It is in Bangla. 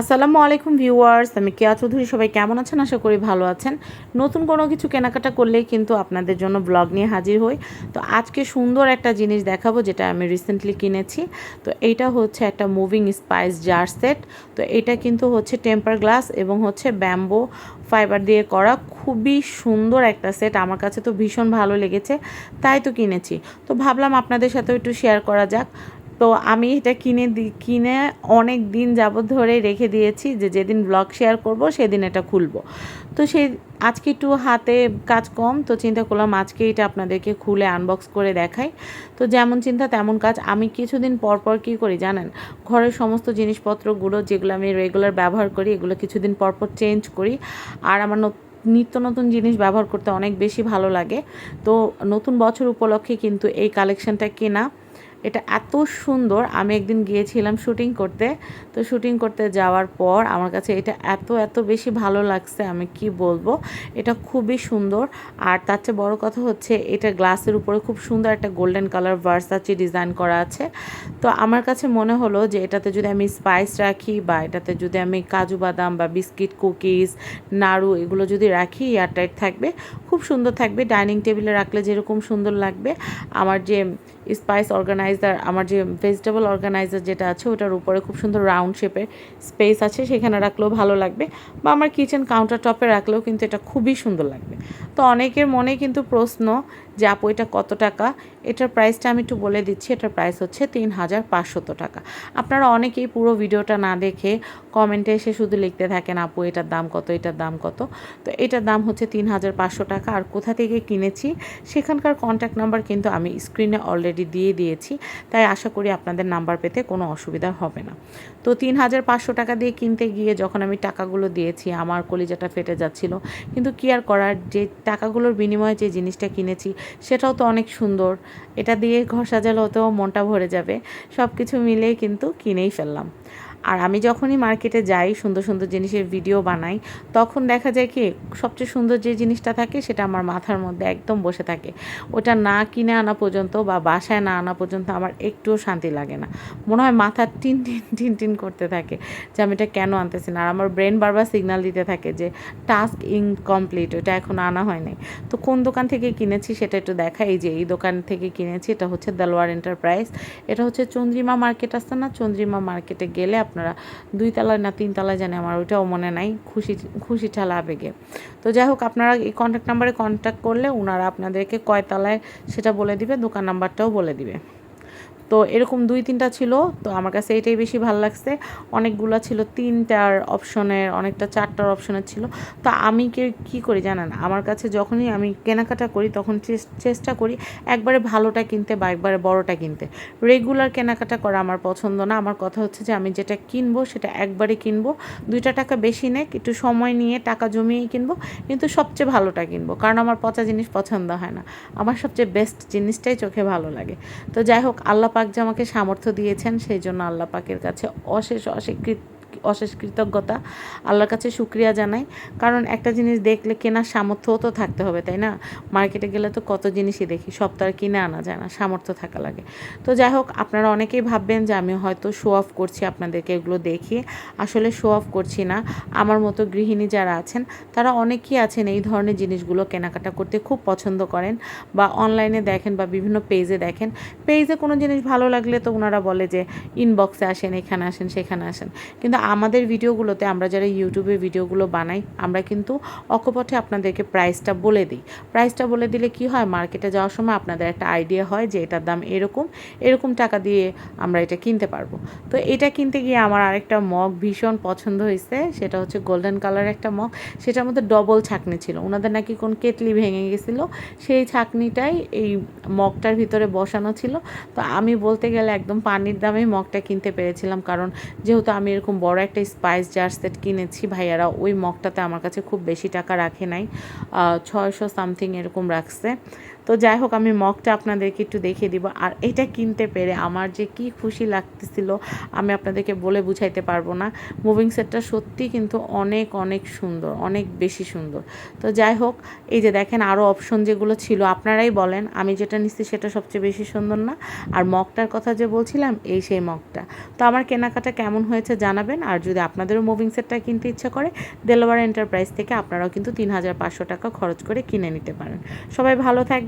আসসালামু আলাইকুম ভিউয়ার্স, আমি কেয়া চৌধুরী, সবাই কেমন আছেন? আশা করি ভালো আছেন। নতুন কোনো কিছু কেনাকাটা করলেই কিন্তু আপনাদের জন্য ব্লগ নিয়ে হাজির হই। তো আজকে সুন্দর একটা জিনিস দেখাবো যেটা আমি রিসেন্টলি কিনেছি। তো এইটা হচ্ছে একটা মুভিং স্পাইস জার সেট তো এটা কিন্তু হচ্ছে টেম্পার গ্লাস এবং হচ্ছে ব্যাম্বো ফাইবার দিয়ে করা খুবই সুন্দর একটা সেট আমার কাছে তো ভীষণ ভালো লেগেছে, তাই তো কিনেছি। তো ভাবলাম আপনাদের সাথেও একটু শেয়ার করা যাক। তো আমি এটা কিনে কিনে অনেক দিন যাবৎ ধরে রেখে দিয়েছি যে যেদিন ব্লগ শেয়ার করব সেদিন এটা খুলব। তো সেই, আজকে একটু হাতে কাজ কম, তো চিন্তা করলাম আজকে এটা আপনাদেরকে খুলে আনবক্স করে দেখাই। তো যেমন চিন্তা তেমন কাজ। আমি কিছুদিন পর পর কী করি জানেন? ঘরের সমস্ত জিনিসপত্রগুলো যেগুলো আমি রেগুলার ব্যবহার করি, এগুলো কিছুদিন পর পর চেঞ্জ করি। আর আমার নিত্য নতুন জিনিস ব্যবহার করতে অনেক বেশি ভালো লাগে। তো নতুন বছর উপলক্ষে কিন্তু এই কালেকশনটা কেনা এটা এত সুন্দর। আমি একদিন গিয়েছিলাম শুটিং করতে। তো শুটিং করতে যাওয়ার পর আমার কাছে এটা এত এত বেশি ভালো লাগছে, আমি কি বলব? এটা খুবই সুন্দর। আর তার চেয়ে বড় কথা হচ্ছে, এটা গ্লাসের উপরে খুব সুন্দর একটা গোল্ডেন কালার ভার্সাচি ডিজাইন করা আছে। তো আমার কাছে মনে হলো যে এটাতে যদি আমি স্পাইস রাখি বা এটাতে যদি আমি কাজু বাদাম বা বিস্কিট, কুকিজ, নাড়ু এগুলো যদি রাখি এয়ারটাইট থাকবে, খুব সুন্দর থাকবে। ডাইনিং টেবিলে রাখলে যেরকম সুন্দর লাগবে। আমার যে স্পাইস অর্গানাইজার আমার যে ভেজিটেবল অর্গানাইজার যেটা আছে, ওটার উপরে খুব সুন্দর রাউন্ড শেপের স্পেস আছে, সেখানে রাখলেও ভালো লাগবে বা আমার কিচেন কাউন্টার টপে রাখলেও কিন্তু এটা খুবই সুন্দর লাগবে। তো অনেকের মনে কিন্তু প্রশ্ন যে আপু, এটা কত টাকা? এটার প্রাইসটা আমি একটু বলে দিচ্ছি, এটার প্রাইস হচ্ছে তিন হাজার পাঁচশত টাকা। আপনারা অনেকেই পুরো ভিডিওটা না দেখে কমেন্টে এসে শুধু লিখতে থাকেন, আপু, এটার দাম কত, এটার দাম কত? তো এটার দাম হচ্ছে তিন হাজার পাঁচশো টাকা। আর কোথা থেকে কিনেছি? সেখানকার কন্ট্যাক্ট নাম্বার কিন্তু আমি স্ক্রিনে অলরেডি দিয়ে দিয়েছি, তাই আশা করি আপনাদের নাম্বার পেতে কোনো অসুবিধা হবে না। তো তিন হাজার পাঁচশো টাকা দিয়ে কিনতে গিয়ে যখন আমি টাকাগুলো দিয়েছি, আমার কলিজাটা ফেটে যাচ্ছিল, কিন্তু কি আর করার? যে টাকাগুলোর বিনিময়ে যে জিনিসটা কিনেছি সেটাও তো অনেক সুন্দর। এটা দিয়ে ঘর সাজালে হতেও মনটা ভরে যাবে। সব কিছু মিলে কিন্তু কিনেই ফেললাম। আর আমি যখনই মার্কেটে যাই, সুন্দর সুন্দর জিনিসের ভিডিও বানাই, তখন দেখা যায় কি, সবচেয়ে সুন্দর যে জিনিসটা থাকে, সেটা আমার মাথার মধ্যে একদম বসে থাকে। ওটা না কিনে আনা পর্যন্ত বা বাসায় না আনা পর্যন্ত আমার একটুও শান্তি লাগে না। মনে হয় মাথা টিন টিন টিন টিন করতে থাকে যে আমি এটা কেন আনতেছি না। আর আমার ব্রেন বারবার সিগনাল দিতে থাকে যে টাস্ক ইনকমপ্লিট ওটা এখন আনা হয় নাই। তো কোন দোকান থেকে কিনেছি সেটা একটু দেখা এই যে এই দোকান থেকে কিনেছি, এটা হচ্ছে দেলোয়ার এন্টারপ্রাইজ এটা হচ্ছে চন্দ্রিমা মার্কেট আসছে না? চন্দ্রিমা মার্কেটে গেলে আপনারা দুই তলায় না তিন তলায় জানে আমার ওইটাও মনে নাই। খুশি খুশি ঠালা আবেগে তো যাই হোক, আপনারা এই কন্ট্যাক্ট নাম্বারে কন্ট্যাক্ট করলে ওনারা আপনাদেরকে কয় তলায় সেটা বলে দিবে, দোকান নাম্বারটাও বলে দিবে। তো এরকম দুই, তিনটা ছিল। তো আমার কাছে এটাই বেশি ভালো লাগছে। অনেকগুলো ছিল, তিনটার অপশনের অনেকটা চারটার অপশনের ছিল। তো আমি কে, কী করি জানেন? আমার কাছে যখনই আমি কেনাকাটা করি, তখন চেষ্টা করি একবারে ভালোটা কিনতে বা একবারে বড়টা কিনতে। রেগুলার কেনাকাটা করা আমার পছন্দ না। আমার কথা হচ্ছে যে আমি যেটা কিনবো, সেটা একবারে কিনবো। দুইটা টাকা বেশি নেক, একটু সময় নিয়ে টাকা জমিয়েই কিনবো। কিন্তু সবচেয়ে ভালোটা কিনবো। কারণ আমার পচা জিনিস পছন্দ হয় না। আমার সবচেয়ে বেস্ট জিনিসটাই চোখে ভালো লাগে। তো যাই হোক, আল্লাহ পাক যে আমাকে সামর্থ্য দিয়েছেন সেই জন্য আল্লাহ পাকের কাছে অশেষ অস্বীকৃত অশেষ কৃতজ্ঞতা। আল্লাহর কাছে শুক্রিয়া জানাই। কারণ একটা জিনিস দেখলে কেনার সামর্থ্যও তো থাকতে হবে, তাই না? মার্কেটে গেলে তো কত জিনিসই দেখি, সব তো আর কিনে আনা যায় না, সামর্থ্য থাকা লাগে। তো যাই হোক, আপনারা অনেকেই ভাববেন যে আমি হয়তো শো অফ করছি আপনাদেরকে এগুলো দেখিয়ে। আসলে শো অফ করছি না। আমার মতো গৃহিণী যারা আছেন, তারা অনেকেই আছেন এই ধরনের জিনিসগুলো কেনাকাটা করতে খুব পছন্দ করেন বা অনলাইনে দেখেন বা বিভিন্ন পেজে দেখেন। পেজে কোনো জিনিস ভালো লাগলে তো ওনারা বলে যে ইনবক্সে আসেন, এখানে আসেন, সেখানে আসেন। কিন্তু আমাদের ভিডিওগুলোতে আমরা যারা ইউটিউবে ভিডিওগুলো বানাই, আমরা কিন্তু অকপথে আপনাদেরকে প্রাইসটা বলে দিই। প্রাইসটা বলে দিলে কি হয়? মার্কেটে যাওয়ার সময় আপনাদের একটা আইডিয়া হয় যে এটার দাম এরকম এরকম টাকা দিয়ে আমরা এটা কিনতে পারব। তো এটা কিনতে গিয়ে আমার আরেকটা মগ ভীষণ পছন্দ হয়েছে, সেটা হচ্ছে গোল্ডেন কালার একটা মগ। সেটার মধ্যে ডবল ছাকনি ছিল। ওনাদের নাকি কোন কেটলি ভেঙে গেছিল, সেই ছাকনিটাই এই মগটার ভিতরে বসানো ছিল। তো আমি বলতে গেলে একদম পানির দামেই মগটা কিনতে পেরেছিলাম, কারণ যেহেতু আমি এরকম বড় একটা স্পাইস জার সেট কিনেছি ভাইয়ারা। ওই মগটাতে আমার কাছে খুব বেশি টাকা রাখে নাই। ছয়শো সামথিং এরকম রাখছে। তো যাই হোক, আমি মগটা আপনাদেরকে একটু দেখিয়ে দিব। আর এটা কিনতে পেরে আমার যে কি খুশি লাগতেছিল, আমি আপনাদেরকে বলে বুঝাইতে পারব না। মুভিং সেটটা সত্যি কিন্তু অনেক অনেক সুন্দর, অনেক বেশি সুন্দর। তো যাই হোক, এই যে দেখেন আরও অপশন যেগুলো ছিল, আপনারাই বলেন। আমি যেটা নিচ্ছি সেটা সবচেয়ে বেশি সুন্দর না। আর মগটার কথা যে বলছিলাম, এই সেই মগটা তো আমার কেনাকাটা কেমন হয়েছে জানাবেন। আর যদি আপনাদেরও মুভিং সেটটা কিনতে ইচ্ছা করে দেলোয়ার এন্টারপ্রাইজ থেকে আপনারাও কিন্তু তিন হাজার পাঁচশো টাকা খরচ করে কিনে নিতে পারেন। সবাই ভালো